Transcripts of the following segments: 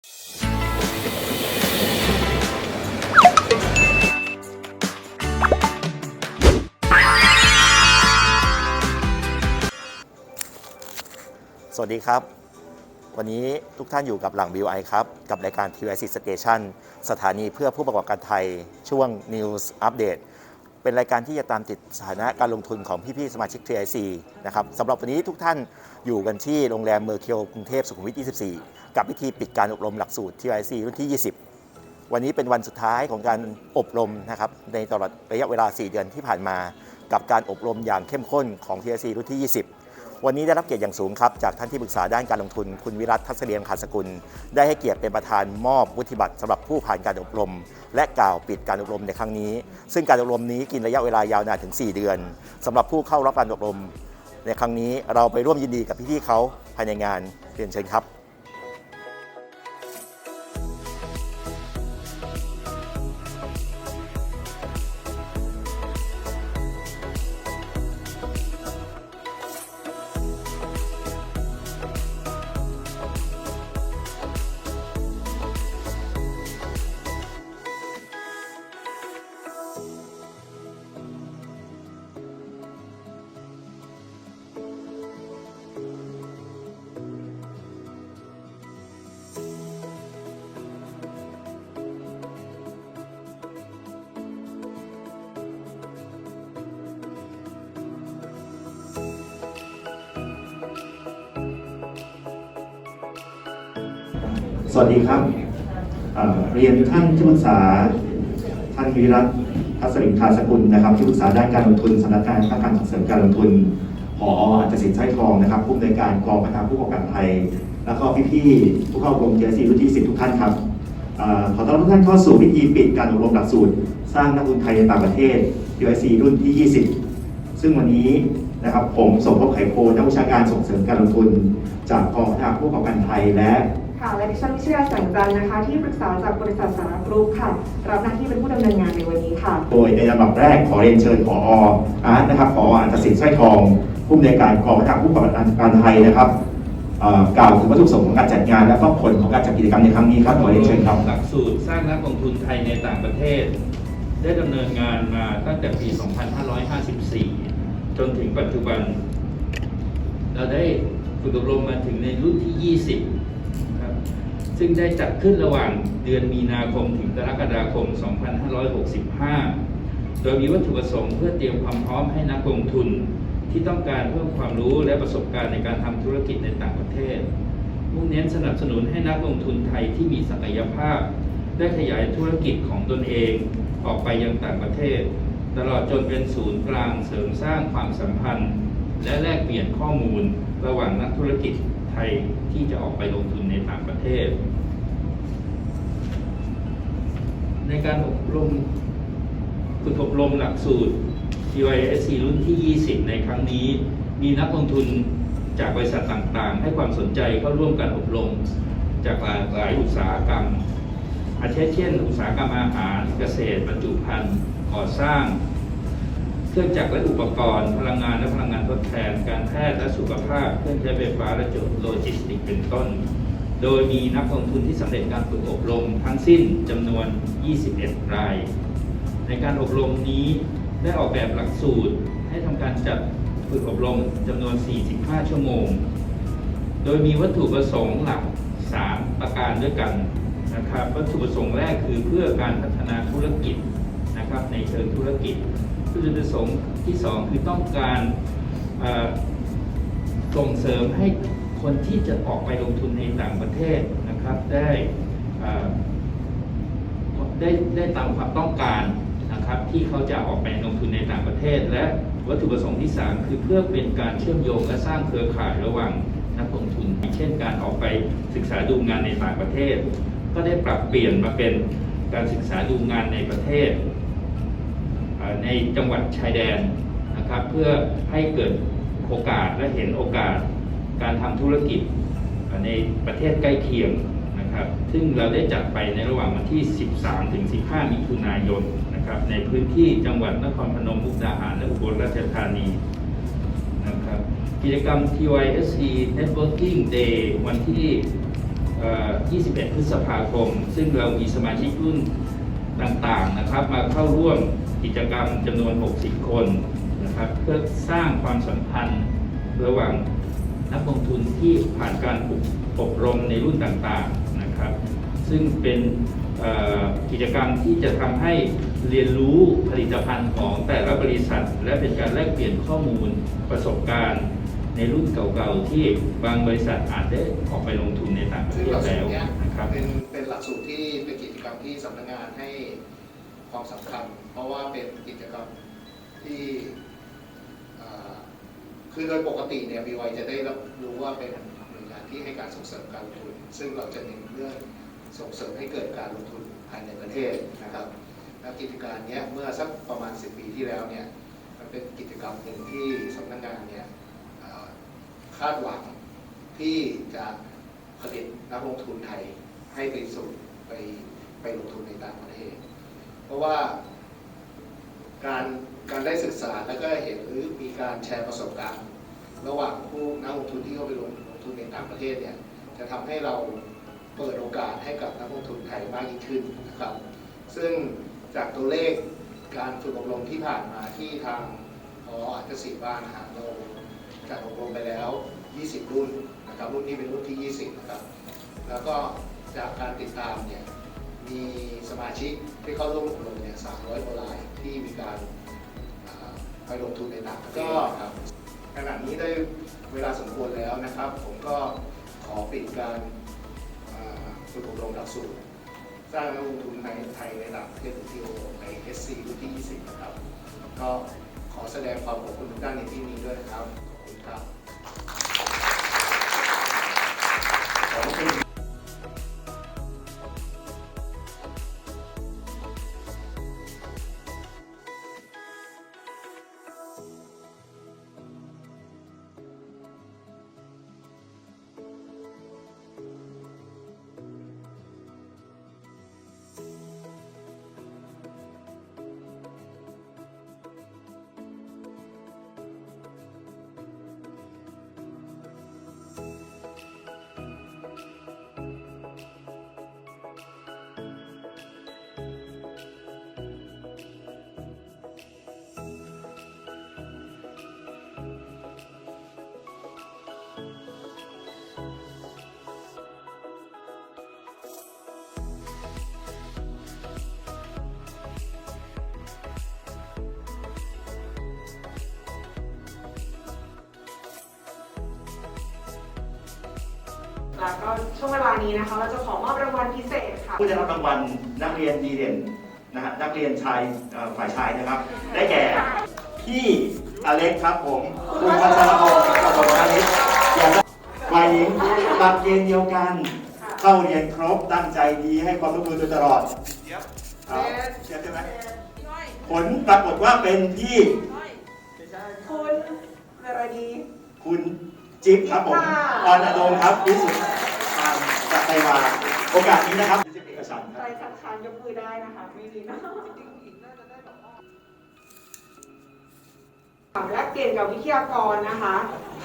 สวัสดีครับ วันนี้ทุกท่านอยู่กับหลัง BI ครับ กับรายการ TIC Station สถานีเพื่อผู้ประกอบการไทยช่วง News Update เป็นรายการที่จะตามติดสถานะการลงทุนของพี่ ๆ สมาชิก TIC นะครับสำหรับวันนี้ทุกท่านอยู่กันที่โรงแรมเมอร์เคียวกรุงเทพสุขุมวิท 24 กับพิธีปิดการอบรมหลักสูตร TIC รุ่นที่ 20 วันนี้เป็นวันสุดท้ายของการอบรมนะครับในตลอดระยะเวลา 4 เดือนที่ผ่านมา กับการอบรมอย่างเข้มข้นของ TIC รุ่นที่ 20 วันนี้ได้รับเกียรติอย่างสูงครับ จากท่านที่ปรึกษาด้านการลงทุน คุณวิรัตทัศเรียงขาสกุล ได้ให้เกียรติเป็นประธานมอบวุฒิบัตรสำหรับผู้ผ่านการอบรม และกล่าวปิดการอบรมในครั้งนี้ ซึ่งการอบรมนี้กินระยะเวลายาวนานถึง 4 เดือนสำหรับผู้เข้ารับการอบรม ในครั้งนี้เราไปร่วมยินดีกับพี่ๆเขาภายในงานเรียนเชิญครับ วัสดีครับ เรียนท่านที่ปรึกษา ท่านวิรัตทัศริงคาสกุลนะครับ ที่ปรึกษาด้านการลงทุนสำนักงานการส่งเสริมการลงทุนผออัจฉริยะไส้ทองนะครับผู้อำนวยการกองพัฒนาผู้ประกอบการไทย แล้วก็พี่ๆผู้เข้าอบรมเจสีรุ่นที่10ทุกท่านครับอขอต้อนรับทุกท่านเข้าสู่พิธีปิดการอบรมหลักสูตร สร้างนักลงทุนไทยในต่างประเทศ PIC รุ่นที่ 20 ซึ่งวันนี้นะครับผมสมภพไข่โพนักวิชาการส่งเสริมการลงทุน จากกองพัฒนาผู้ประกอบการไทยและ ค่ะและดิฉันวิเชียรแสงจันทร์นะคะ ที่ปรึกษาจากบริษัทสารกรุ๊ปค่ะ รับหน้าที่เป็นผู้ดำเนินงานในวันนี้ค่ะ โดยในลำดับแรกขอเรียนเชิญผออาร์ตนะครับผออัจสินสร้อยทองผู้อำนวยการกองพัฒนาผู้ประกอบการไทยนะครับเอ่อกล่าวถึงวัตถุประสงค์ของการจัดงาน และก็ผลของการจัดกิจกรรมในครั้งนี้ครับขอเรียนเชิญครับหลักสูตรสร้างนักลงทุนไทยในต่างประเทศ ได้ดำเนินงานมาตั้งแต่ปี 2554 จนถึงปัจจุบัน เราได้ฝึกอบรมมาถึงในรุ่นที่ 20ครับ ซึ่งได้จัดขึ้นระหว่างเดือนมีนาคมถึงกรกฎาคม 2565 โดยมีวัตถุประสงค์เพื่อเตรียมความพร้อมให้นักลงทุน ที่ต้องการเพิ่มความรู้และประสบการณ์ในการทำธุรกิจในต่างประเทศ มุ่งเน้นสนับสนุนให้นักลงทุนไทยที่มีศักยภาพ ได้ขยายธุรกิจของตนเองออกไปยังต่างประเทศ ตลอดจนเป็นศูนย์กลางเสริมสร้างความสัมพันธ์ และแลกเปลี่ยนข้อมูลระหว่างนักธุรกิจ ทยที่จะออกไปลงทุนในต่างประเทศ ในการอบรมฝึกอบรมหลักสูตร TYSC รุ่นที่ 20 ในครั้งนี้ มีนักลงทุนจากบริษัทต่างๆ ให้ความสนใจเข้าร่วมการอบรม จากหลายหลายอุตสาหกรรมอาเช่น อุตสาหกรรมอาหารเกษตรบรรจุภัณฑ์ก่อสร้าง เครื่องจักรและอุปกรณ์ พลังงานและพลังงานทดแทน การแพทย์และสุขภาพ เครื่องใช้ไฟฟ้าและจดโลจิสติกเป็นต้น โดยมีนักลงทุนที่สำเร็จการฝึกอบรมทั้งสิ้นจำนวน 21 ราย ในการอบรมนี้ได้ออกแบบหลักสูตรให้ทำการจัดฝึกอบรมจำนวน 45 ชั่วโมง โดยมีวัตถุประสงค์หลัก 3 ประการด้วยกันนะครับ วัตถุประสงค์แรกคือเพื่อการพัฒนาธุรกิจ นะครับในเชิงธุรกิจวัตถุประสงค์ที่ 2 คือต้องการส่งเสริมให้คนที่จะออกไปลงทุนในต่างประเทศนะครับได้ได้ได้ตามความต้องการนะครับที่เขาจะออกไปลงทุนในต่างประเทศ และวัตถุประสงค์ที่ 3 คือเพื่อเป็นการเชื่อมโยงและสร้างเครือข่ายระหว่างนักลงทุน เช่นการออกไปศึกษาดูงานในต่างประเทศ ก็ได้ปรับเปลี่ยนมาเป็นการศึกษาดูงานในประเทศ ในจังหวัดชายแดนนะครับ เพื่อให้เกิดโอกาสและเห็นโอกาสการทำธุรกิจในประเทศใกล้เคียงนะครับ ซึ่งเราได้จัดไปในระหว่างวันที่ 13 ถึง 15 มิถุนายนนะครับ ในพื้นที่จังหวัดนครพนมมุกดาหาร และอุบลราชธานีนะครับกิจกรรม TYSC Networking Day วันที่ 21 พฤษภาคม ซึ่งเรามีสมาชิกรุ่น ต่างๆนะครับ มาเข้าร่วมกิจกรรมจำนวน 60 คนนะครับเพื่อสร้างความสัมพันธ์ระหว่างนักลงทุนที่ผ่านการอบอบรมในรุ่นต่างๆนะครับ ซึ่งเป็นกิจกรรมที่จะทำให้เรียนรู้ผลิตภัณฑ์ของแต่ละบริษัท และเป็นการแลกเปลี่ยนข้อมูลประสบการณ์ในรุ่นเก่าๆ ที่บางบริษัทอาจได้ออกไปลงทุนในต่างประเทศแล้วรเนี้ยนะครับเป็นเป็นหลักสูตรที่เป็นกิจกรรมที่สำนักงานให้ ความสำคัญ เพราะว่าเป็นกิจกรรมที่คือโดยปกติเนี่ย BY จะได้รับรู้ว่าเป็นหน่วยงานที่ให้การส่งเสริมการลงทุน ซึ่งเราจะเน้นเรื่องส่งเสริมให้เกิดการลงทุนภายในประเทศนะครับและกิจการเนี้ยเมื่อสักประมาณ 10 ปีที่แล้วเนี่ยมันเป็นกิจกรรมหนึ่งที่สำนักงานเนี่ยคาดหวังที่จะผลิตนักลงทุนไทยให้ไปสู่ไปไปลงทุนในต่างประเทศ เพราะว่าการการได้ศึกษาแล้วก็เห็นหรือมีการแชร์ประสบการณ์ ระหว่างผู้นักลงทุนที่เข้าไปลงทุนในต่างประเทศเนี่ยจะทำให้เราเปิดโอกาสให้กับนักลงทุนไทยมากยิ่งขึ้นนะครับ ซึ่งจากตัวเลขการฝึกอบรมที่ผ่านมาที่ทางออัจศิบ้านหาเราจัดอบรมไปแล้ว 20 รุ่นนะครับรุ่นนี้เป็นรุ่นที่ 20 นะครับ แล้วก็จากการติดตามเนี่ย มีสมาชิกที่เข้าร่วมอบรมเนี่ย300กว่ารายที่มีการอ่าไปลงทุนในต่างประเทศครับขณะนี้ได้เวลาสมควรแล้วนะครับ ผมก็ขอปิดการอ่าฝึกอบรมหลักสูตรสร้างนักลงทุนในไทยในต่างประเทศหรือ TO ใน SC รุ่นที่ 20 นะครับ ก็ขอแสดงความขอบคุณทุกท่านในที่นี้ด้วยนะครับ ขอบคุณครับ แล้วก็ช่วงเวลานี้นะคะ เราจะขอมอบรางวัลพิเศษค่ะ ผู้ได้รับรางวัลนักเรียนดีเด่นนะฮะนักเรียนชายเอ่อฝ่ายชายนะครับ ได้แก่พี่อเล็กครับผมคุณพัชรพงศ์กับผมอเล็กอย่าฝ่ายหญิงหลักเกณฑ์เดียวกัน เข้าเรียนครบตั้งใจดีให้ความร่วมมือโดยตลอดครับเชียบใช่ไหมผลปรากฏว่าเป็นพี่คุณอะไรดีคุณ จิ๊บครับผมค่ะออนอดงครับวิสุทธิ์ทางจากไต้หวันโอกาสนี้นะครับจะเป็นเอกสารคใครัรบคัดค้านยกมือได้นะคะ ไม่มีนะแลกเปลี่ยนกับวิทยากรนะคะ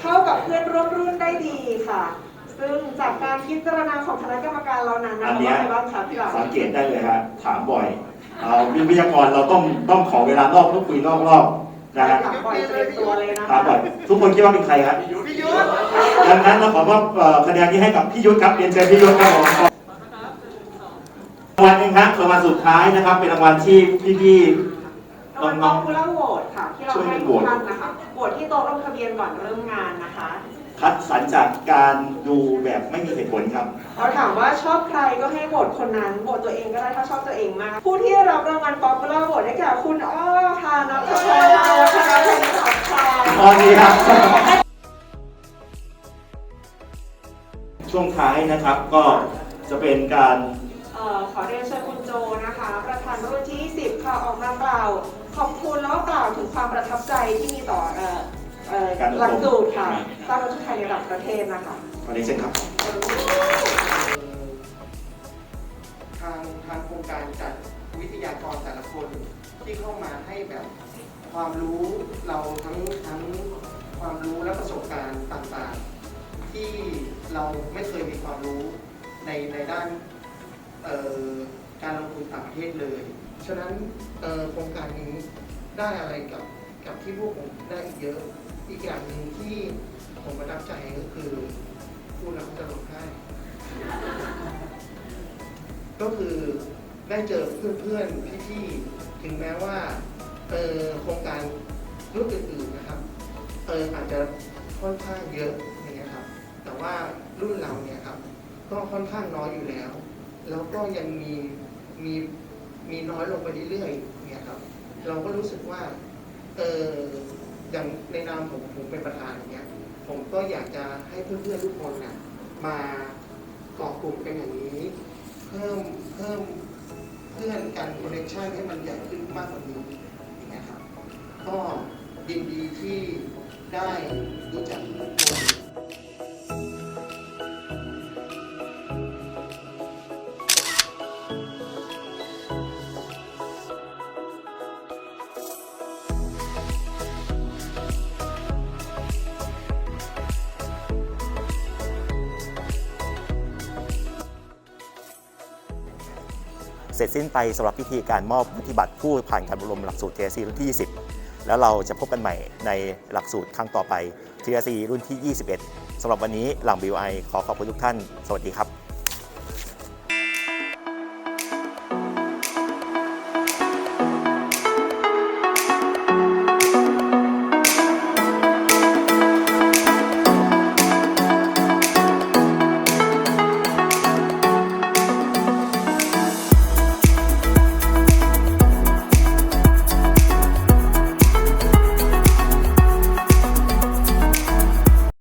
เข้ากับเพื่อนร่วมรุ่นได้ดีค่ะ ซึ่งจากการพิจารณาของคณะกรรมการเรานั้นนะอันคะเนี้ย ว่าไงบ้างคะพี่หลังสังเกตได้เลยฮะถามบ่อย เอาวิทยากรเราต้องต้องขอเวลานอกเพื่อคุยนอกรอบ นะฮะถามบ่อยเตรียมตัวเลยนะถามคะบ่อยทุกคนคิดว่าเป็นใครครับพี่ยุทธดังนั้นเราขอมอบเอ่อคะแนนนี้ให้กับพี่ยุทธครับเรียนเชิญพี่ยุทธครับผมรางวัลหนึ่งครับรางวัลสุดท้ายนะครับ เป็นรางวัลที่พี่ๆรางวัลน้อง popular vote ค่ะ ที่เราช่วยให้โหวทุกต ท่านนะคะโหวตที่โต๊ะลงทะเบียนก่อนเริ่มงานนะคะ ๆคัดสรรจากการดูแบบไม่มีเหตุผลครับ เราถามว่าชอบใครก็ให้โหวตคนนั้นโหวตตัวเองก็ได้ถ้าชอบตัวเองมาก ผู้ที่ได้รับรางวัล popular vote ได้แก่คุณอ้อ ค่ะตอนนี้ครับ ช่วงท้ายนะครับก็จะเป็นการเอ่อขอเรียนเชิญคุณโจนะคะ ประธานรุ่นที่10ค่ะออกมากล่าว ขอบคุณแล้วก็กล่าวถึงความประทับใจที่มีต่อเอ่อเอ่อการอบรมหลักสูตรค่ะสร้างรถทุกไทยในระดับประเทศนะคะวันนี้เช่นครับ ทางทางโครงการจัดวิทยากรแต่ละคนที่เข้ามาให้แบบ ความรู้เราทั้งทั้งความรู้และประสบการณ์ต่างๆ ที่เราไม่เคยมีความรู้ในในด้านการลงทุนต่างประเทศเลย ฉะนั้นโครงการนี้ได้อะไรกับกับที่พวกผมได้อีกเยอะ อีกอย่างหนึ่งที่ผมประทับใจก็คือพูดแล้วก็จะร้องไห้ก็คือได้เจอเพื่อนๆพี่ๆถึงแม้ว่า โครงการรุ่นอื่นๆนะครับเอออาจจะค่อนข้างเยอะอย่างเงี้ยครับแต่ว่ารุ่นเราเนี่ยครับก็ค่อนข้างน้อยอยู่แล้ว แล้วก็ยังมีมีมีน้อยลงไปเรื่อยๆเนี่ยครับเราก็รู้สึกว่าเอออย่างในนามผมผมเป็นประธานเงี้ยผมก็อยากจะให้เพื่อนๆทุกคนน่ะมาเกาะกลุ่มกันอย่างนี้ เพิ่มเพิ่มเพื่อนกันคอนเนคชันให้มันใหญ่ขึ้นมากกว่านี้ ก็ยินดีที่ได้รู้จักทุกคนเสร็จสิ้นไปสำหรับพิธีการมอบวุฒิบัตรผู้ผ่านการอบรมหลักสูตร TSC รุ่นที่ 20 แล้วเราจะพบกันใหม่ในหลักสูตรครั้งต่อไป TRC รุ่นที่ 21สำหรับวันนี้หลัง BUI ขอขอบคุณทุกท่าน สวัสดีครับ